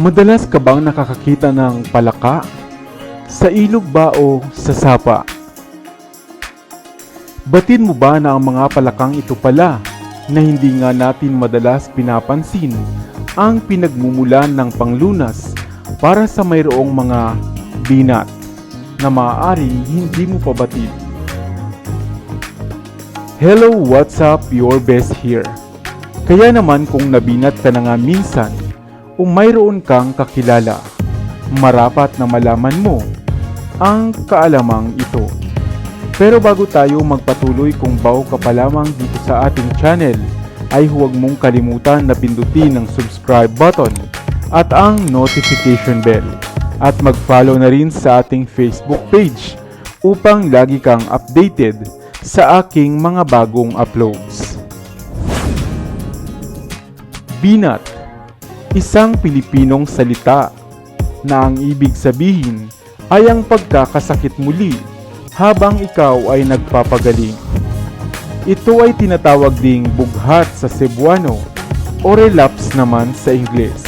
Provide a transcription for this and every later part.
Madalas ka bang nakakakita ng palaka? Sa ilog ba o sa sapa? Batid mo ba na ang mga palakang ito pala na hindi nga natin madalas pinapansin ang pinagmumulan ng panglunas para sa mayroong mga binat na maaaring hindi mo pabatid. Hello, what's up? Your best here. Kaya naman kung nabinat ka na nga minsan o mayroon kang kakilala, marapat na malaman mo ang kaalamang ito. Pero bago tayo magpatuloy kung bago ka pa lamang dito sa ating channel, ay huwag mong kalimutan na pindutin ang subscribe button at ang notification bell at mag-follow na rin sa ating Facebook page upang lagi kang updated sa aking mga bagong uploads. Binat Isang Pilipinong salita na ang ibig sabihin ay ang pagkakasakit muli habang ikaw ay nagpapagaling. Ito ay tinatawag ding bughat sa Cebuano o relapse naman sa Ingles.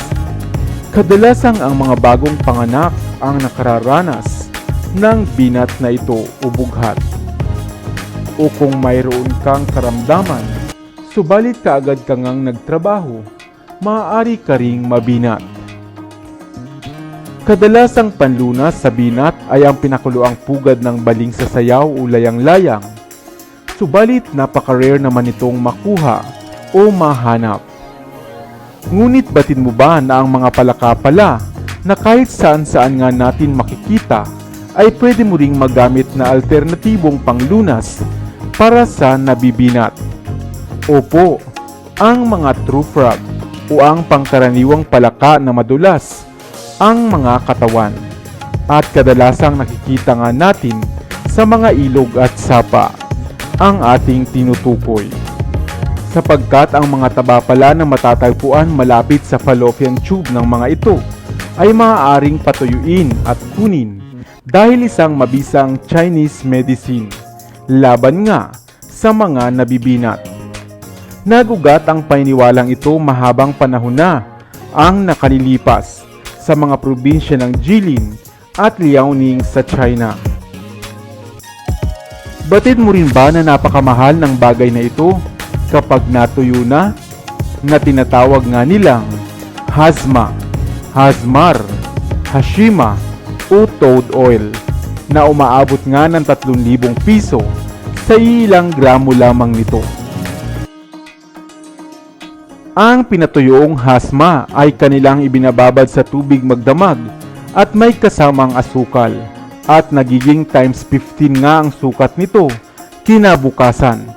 Kadalasang ang mga bagong panganak ang nakararanas ng binat na ito o bughat. O kung mayroon kang karamdaman, subalit kaagad ka ngang nagtrabaho, maaari ka ring mabinat. Kadalasang panlunas sa binat ay ang pinakuluang pugad ng baling sa sayaw o layang-layang. Subalit napaka-rare naman itong makuha o mahanap. Ngunit batid mo ba na ang mga palaka pala na kahit saan saan nga natin makikita ay pwede mo ring magamit na alternatibong panglunas para sa nabibinat? Opo, ang mga true frog o ang pangkaraniwang palaka na madulas ang mga katawan at kadalasang nakikita nga natin sa mga ilog at sapa ang ating tinutukoy. Sapagkat ang mga taba pala na matatagpuan malapit sa fallopian tube ng mga ito ay maaaring patuyuin at kunin dahil isang mabisang Chinese medicine laban nga sa mga nabibinat. Nagugat ang paniniwalang ito mahabang panahon na ang nakalilipas sa mga probinsya ng Jilin at Liaoning sa China. Batid mo rin ba na napakamahal ng bagay na ito kapag natuyo na na tinatawag nga nilang Hazma, Hazmar, Hashima o Toad Oil na umaabot nga ng 3,000 piso sa ilang gramo lamang nito. Ang pinatuyong hasma ay kanilang ibinababad sa tubig magdamag at may kasamang asukal at nagiging times 15 nga ang sukat nito kinabukasan.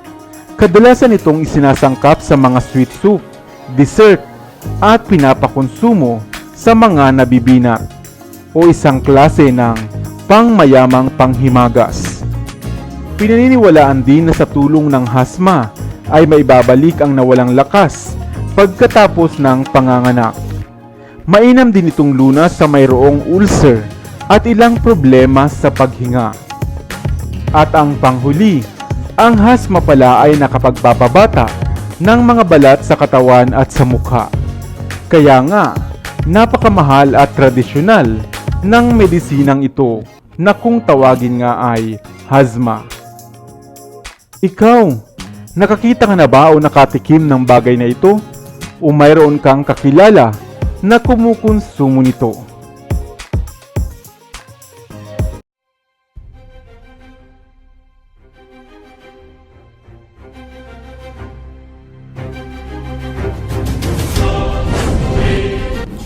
Kadalasan itong isinasangkap sa mga sweet soup, dessert at pinapakonsumo sa mga nabibinat o isang klase ng pangmayamang panghimagas. Pinaniniwalaan din na sa tulong ng hasma ay maibabalik ang nawalang lakas pagkatapos ng panganganak. Mainam din itong lunas sa mayroong ulcer at ilang problema sa paghinga. At ang panghuli, ang hasma pala ay nakapagpapabata ng mga balat sa katawan at sa mukha. Kaya nga, napakamahal at tradisyonal ng medisinang ito na kung tawagin nga ay hazma. Ikaw, nakakita ka na ba o nakatikim ng bagay na ito? O mayroon kang kakilala na kumukonsumo nito.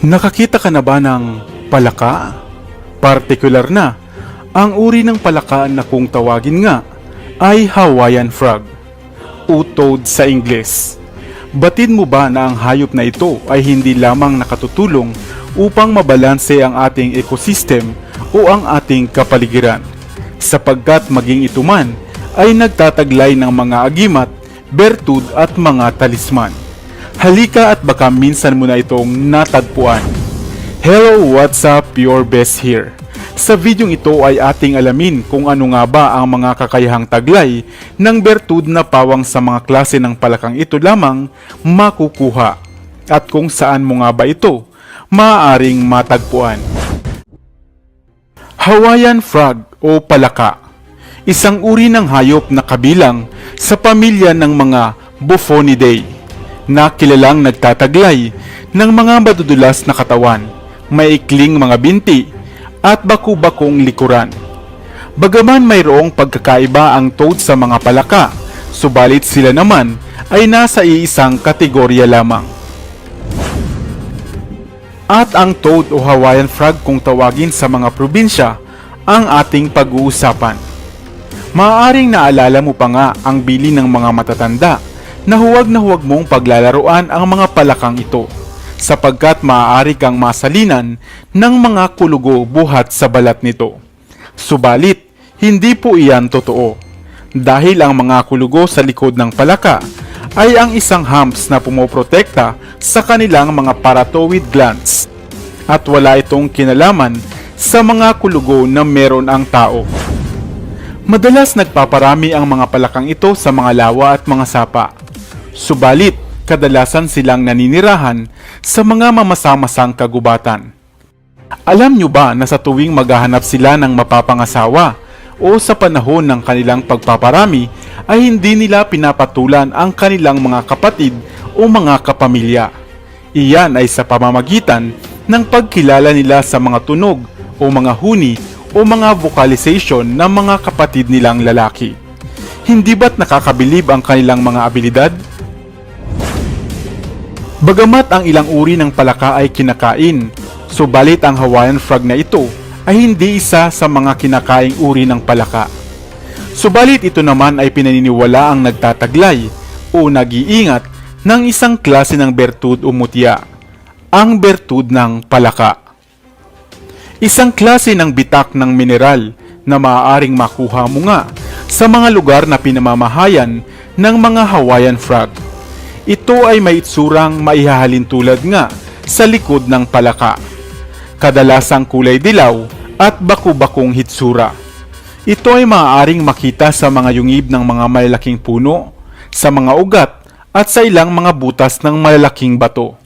Nakakita ka na ba ng palaka? Partikular na, ang uri ng palaka na kung tawagin nga ay Hawaiian frog o toad sa Ingles. Batid mo ba na ang hayop na ito ay hindi lamang nakatutulong upang mabalanse ang ating ecosystem o ang ating kapaligiran, sapagkat maging ito man ay nagtataglay ng mga agimat, bertud at mga talisman. Halika at baka minsan mo na itong natagpuan. Hello, what's up? Your best here. Sa videong ito ay ating alamin kung ano nga ba ang mga kakayahang taglay ng bertud na pawang sa mga klase ng palakang ito lamang makukuha at kung saan mo nga ba ito maaaring matagpuan. Hawaiian frog o palaka. Isang uri ng hayop na kabilang sa pamilya ng mga Buffonidae na kilalang nagtataglay ng mga madudulas na katawan, maikling mga binti at baku-bakong likuran. Bagaman mayroong pagkakaiba ang toad sa mga palaka, subalit sila naman ay nasa iisang kategorya lamang. At ang toad o Hawaiian frog kung tawagin sa mga probinsya ang ating pag-uusapan. Maaaring naalala mo pa nga ang bili ng mga matatanda na huwag na huwag mong paglalaruan ang mga palakang ito sapagkat maaari kang masalinan ng mga kulugo buhat sa balat nito. Subalit, hindi po iyan totoo dahil ang mga kulugo sa likod ng palaka ay ang isang humps na pumoprotekta sa kanilang mga paratowid glands at wala itong kinalaman sa mga kulugo na meron ang tao. Madalas nagpaparami ang mga palakang ito sa mga lawa at mga sapa. Subalit, kadalasan silang naninirahan sa mga mamasa-masang kagubatan. Alam nyo ba na sa tuwing maghahanap sila ng mapapangasawa o sa panahon ng kanilang pagpaparami ay hindi nila pinapatulan ang kanilang mga kapatid o mga kapamilya. Iyan ay sa pamamagitan ng pagkilala nila sa mga tunog o mga huni o mga vocalization ng mga kapatid nilang lalaki. Hindi ba't nakakabilib ang kanilang mga abilidad? Bagamat ang ilang uri ng palaka ay kinakain, subalit ang Hawaiian frog na ito ay hindi isa sa mga kinakaing uri ng palaka. Subalit ito naman ay pinaniniwala ang nagtataglay o nag-iingat ng isang klase ng bertud o mutya, ang bertud ng palaka. Isang klase ng bitak ng mineral na maaaring makuha mo nga sa mga lugar na pinamamahayan ng mga Hawaiian frog. Ito ay may itsurang maihahalin tulad nga sa likod ng palaka. Kadalasang kulay dilaw at baku-bakong hitsura. Ito ay maaaring makita sa mga yungib ng mga malalaking puno, sa mga ugat at sa ilang mga butas ng malalaking bato.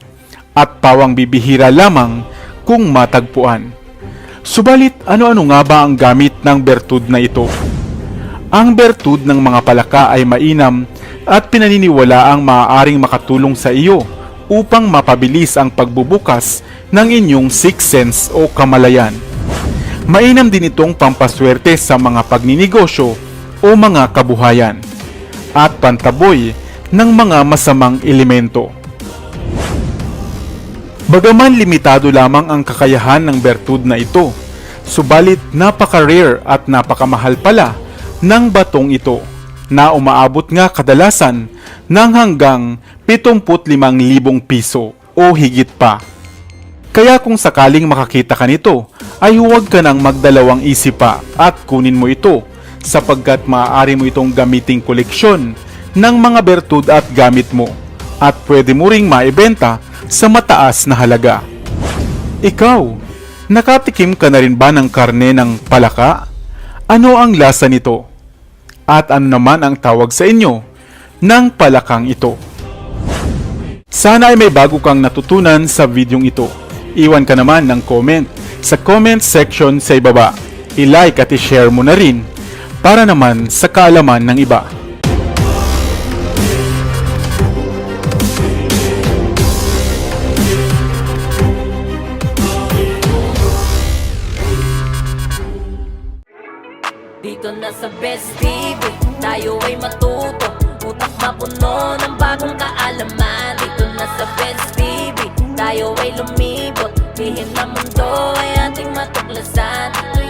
At pawang bibihira lamang kung matagpuan. Subalit ano-ano nga ba ang gamit ng bertud na ito? Ang bertud ng mga palaka ay mainam at pinaniniwala ang maaaring makatulong sa iyo upang mapabilis ang pagbubukas ng inyong sixth sense o kamalayan. Mainam din itong pampaswerte sa mga pagninegosyo o mga kabuhayan at pantaboy ng mga masamang elemento. Bagaman limitado lamang ang kakayahan ng bertud na ito, subalit napaka-rare at napakamahal pala ng batong ito na umaabot nga kadalasan ng hanggang 75,000 piso o higit pa. Kaya kung sakaling makakita ka nito, ay huwag ka nang magdalawang isip pa at kunin mo ito sapagkat maaari mo itong gamiting koleksyon ng mga bertud at gamit mo at pwede mo ring maibenta sa mataas na halaga. Ikaw, nakatikim ka na rin ba ng karne ng palaka? Ano ang lasa nito? At ano naman ang tawag sa inyo ng palakang ito? Sana ay may bago kang natutunan sa videong ito. Iwan ka naman ng comment sa comment section sa ibaba. I-like at i-share mo na rin para naman sa kaalaman ng iba. Na sa Best TV, tayo ay matuto Utak mapuno ng bagong kaalaman Dito na sa Best TV, tayo ay lumibot Lihim na mundo ay ating matuklasan. Ito yan sa Best